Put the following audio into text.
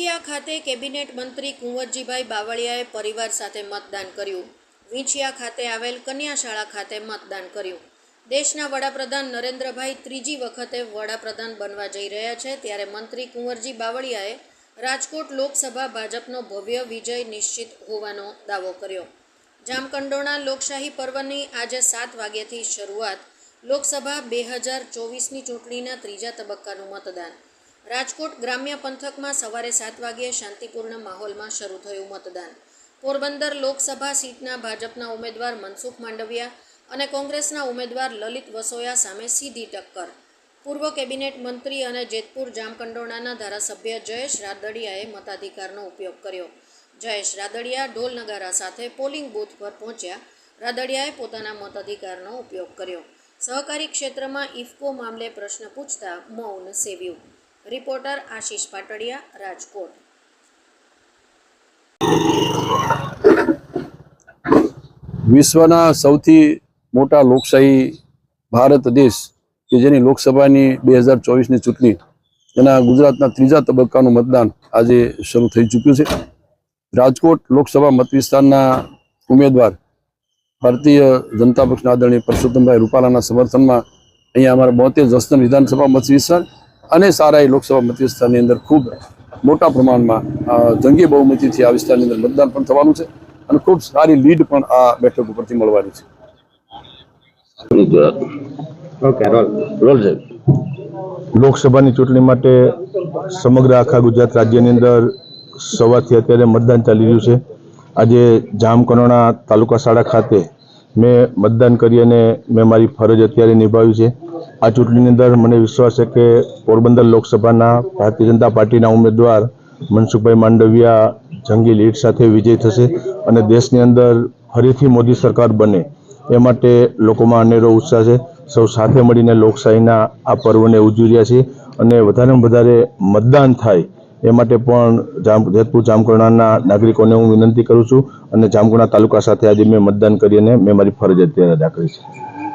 વિંછિયા ખાતે કેબિનેટ મંત્રી કુંવરજીભાઈ બાવળિયાએ પરિવાર સાથે મતદાન કર્યું. વિંછિયા ખાતે આવેલ કન્યાશાળા ખાતે મતદાન કર્યું. દેશના વડાપ્રધાન નરેન્દ્રભાઈ ત્રીજી વખતે વડાપ્રધાન બનવા જઈ રહ્યા છે ત્યારે મંત્રી કુંવરજી બાવળિયાએ રાજકોટ લોકસભા ભાજપનો ભવ્ય વિજય નિશ્ચિત હોવાનો દાવો કર્યો. જામકંડોણા લોકશાહી પર્વની આજે સાત વાગ્યાથી શરૂઆત લોકસભા બે હજાર ચોવીસની ચૂંટણીના ત્રીજા તબક્કાનું મતદાન. રાજકોટ ગ્રામ્ય પંથકમાં સવારે સાત વાગ્યે શાંતિપૂર્ણ માહોલમાં શરૂ થયું મતદાન. પોરબંદર લોકસભા સીટના ભાજપના ઉમેદવાર મનસુખ માંડવિયા અને કોંગ્રેસના ઉમેદવાર લલિત વસોયા સામે સીધી ટક્કર. પૂર્વ કેબિનેટ મંત્રી અને જેતપુર જામકંડોળાના ધારાસભ્ય જયેશ રાદડિયાએ મતાધિકારનો ઉપયોગ કર્યો. જયેશ રાદડિયા ઢોલ નગારા સાથે પોલિંગ બૂથ પર પહોંચ્યા. રાદડિયાએ પોતાના મતાધિકારનો ઉપયોગ કર્યો. સહકારી ક્ષેત્રમાં ઇફકો મામલે પ્રશ્ન પૂછતા મૌન સેવ્યું. રિપોર્ટર આશીષ પાટડિયા, રાજકોટ. વિશ્વના સૌથી મોટા લોકશાહી ભારત દેશ કે જેની લોકસભાની બે હજાર ચોવીસની ચૂંટણી એના ગુજરાતના ત્રીજા તબક્કાનું મતદાન આજે શરૂ થઈ ચૂક્યું છે. રાજકોટ લોકસભા મત વિસ્તારના ઉમેદવાર ભારતીય જનતા પક્ષના આદરણીય પરસોત્તમભાઈ રૂપાલાના સમર્થનમાં અહીંયા અમારા બોતેર જસદન વિધાનસભા મત અને સારા એ લોકસભા મત વિસ્તારની અંદર ખૂબ મોટા પ્રમાણમાં જંગી બહુમતીથી આ વિસ્તારની અંદર મતદાન પણ થવાનું છે અને ખૂબ સારી લીડ પણ આ બેઠક ઉપરથી મળવાની છે. ઓકે રોલ રોલ છે. લોકસભાની ચૂંટણી માટે સમગ્ર આખા ગુજરાત રાજ્યની અંદર સવારથી અત્યારે મતદાન ચાલી રહ્યું છે. આજે જામકરોણા તાલુકા શાળા ખાતે મેં મતદાન કરી અને મેં મારી ફરજ અત્યારે નિભાવી છે. આ ચૂંટણીની અંદર મને વિશ્વાસ છે કે પોરબંદર લોકસભાના ભારતીય જનતા પાર્ટીના ઉમેદવાર મનસુખભાઈ માંડવિયા જંગી લીડ સાથે વિજય થશે અને દેશની અંદર ફરીથી મોદી સરકાર બને એ માટે લોકોમાં અનેરો ઉત્સાહ છે. સૌ સાથે મળીને લોકશાહીના આ પર્વને ઉજવી રહ્યા છીએ અને વધારેમાં વધારે મતદાન થાય એ માટે પણ જામ, જેતપુર જામકરણાના નાગરિકોને હું વિનંતી કરું છું અને જામકરણા તાલુકા સાથે આજે મેં મતદાન કરી અને મેં મારી ફરજ અત્યારે અદા કરી છે.